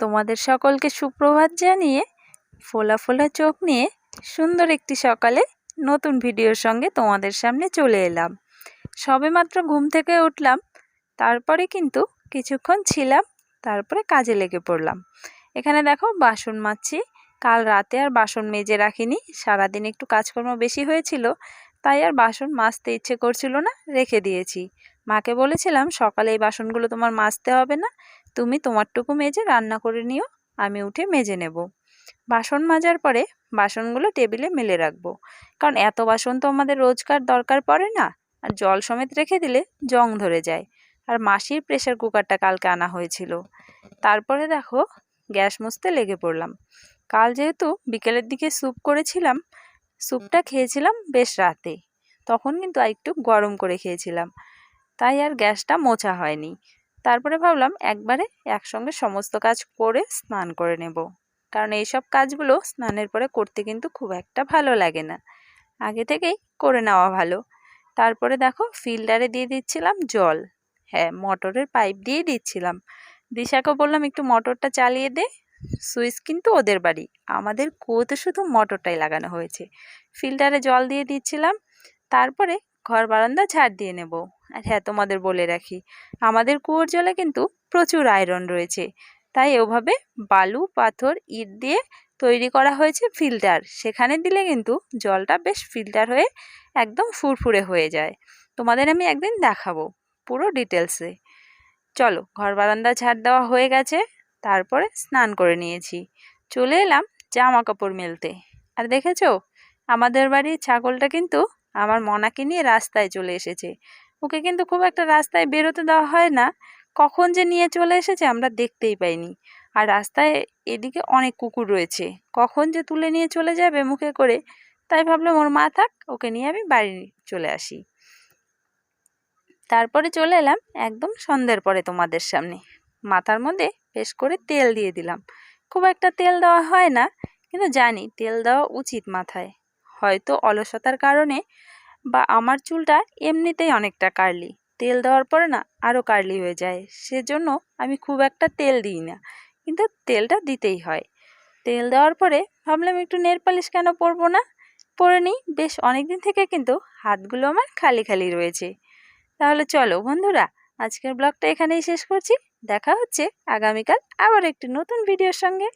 তোমাদের সকলকে সুপ্রভাত জানিয়ে ফোলা ফোলা চোখ নিয়ে সুন্দর একটি সকালে নতুন ভিডিওর সঙ্গে তোমাদের সামনে চলে এলাম। সবেমাত্র ঘুম থেকে উঠলাম, তারপরে কিন্তু কিছুক্ষণ ছিলাম, তারপরে কাজে লেগে পড়লাম। এখানে দেখো বাসন মাজছি, কাল রাতে আর বাসন মেজে রাখিনি, সারাদিন একটু কাজকর্ম বেশি হয়েছিল, তাই আর বাসন মাজতে ইচ্ছে করছিল না, রেখে দিয়েছি। মাকে বলেছিলাম, সকালে এই বাসনগুলো তোমার মাজতে হবে না তুমি তোমারটুকু মেজে রান্না করে নিও, আমি উঠে মেজে নেব। বাসন মাজার পরে বাসনগুলো টেবিলে মেলে রাখব। কারণ এত বাসন তো আমাদের রোজকার দরকার পড়ে না, আর জল সমেত রেখে দিলে জং ধরে যায়। আর মাসির প্রেশার কুকারটা কালকে আনা হয়েছিল। তারপরে দেখো গ্যাস মুছতে লেগে পড়লাম। কাল যেহেতু বিকেলের দিকে স্যুপ করেছিলাম, স্যুপটা খেয়েছিলাম বেশ রাতে। তখন কিন্তু একটু গরম করে খেয়েছিলাম। তাই আর গ্যাসটা মোছা হয়নি। তারপরে ভাবলাম একবারে একসঙ্গে সমস্ত কাজ করে স্নান করে নেব। কারণ এইসব কাজগুলো স্নানের পরে করতে কিন্তু খুব একটা ভালো লাগে না। আগে থেকেই করে নেওয়া ভালো। তারপরে দেখো ফিল্টারে দিয়ে দিচ্ছিলাম জল। হ্যাঁ মোটরের পাইপ দিয়ে দিচ্ছিলাম। দিশাকে বললাম, একটু মোটরটা চালিয়ে দে। সুইচ কিন্তু ওদের বাড়ি। আমাদের কুয়োতে শুধু মোটরটাই লাগানো হয়েছে। ফিল্টারে জল দিয়ে দিচ্ছিলাম। তারপরে ঘর বারান্দা ঝাড় দিয়ে নেব। আর হ্যাঁ তোমাদের বলে রাখি। আমাদের কুয়োর জলে কিন্তু প্রচুর আয়রন রয়েছে। তাই ওভাবে বালু, পাথর, ইট দিয়ে তৈরি করা হয়েছে ফিল্টার। সেখানে দিলে কিন্তু জলটা বেশ ফিল্টার হয়ে একদম ফুরফুরে হয়ে যায়। তোমাদের আমি একদিন দেখাবো পুরো ডিটেলসে চলো, ঘর বারান্দা ছাড় দেওয়া হয়ে গেছে, তারপরে স্নান করে নিয়েছি। চলে এলাম জামা কাপড় মেলতে। আর দেখেছ? আমাদের বাড়ির ছাগলটা কিন্তু আমার মনাকে নিয়ে রাস্তায় চলে এসেছে। ওকে কিন্তু খুব একটা রাস্তায় বেরোতে দেওয়া হয় না। কখন যে নিয়ে চলে এসেছে আমরা দেখতেই পাইনি। আর রাস্তায় এদিকে অনেক কুকুর রয়েছে। কখন যে তুলে নিয়ে চলে যাবে মুখে করে, তাই ভাবলাম ওর মা থাক, ওকে নিয়ে আমি বাড়ি চলে আসি। তারপরে চলে এলাম একদম সন্ধ্যের পরে তোমাদের সামনে। মাথার মধ্যে বেশ করে তেল দিয়ে দিলাম। খুব একটা তেল দেওয়া হয় না, কিন্তু জানি তেল দেওয়া উচিত মাথায়। হয়তো অলসতার কারণে বা আমার চুলটা এমনিতেই অনেকটা কার্লি। তেল দেওয়ার পরে না আরও কার্লি হয়ে যায়। সেজন্য আমি খুব একটা তেল দিই না। কিন্তু তেলটা দিতেই হয়। তেল দেওয়ার পরে ভাবলাম একটু নেল পালিশ কেন পরবো না? পরে নিই। বেশ অনেক দিন থেকে কিন্তু হাতগুলো আমার খালি খালি রয়েছে। তাহলে চলো বন্ধুরা, আজকের ব্লগটা এখানেই শেষ করছি। দেখা হচ্ছে আগামীকাল আবার একটি নতুন ভিডিওর সঙ্গে।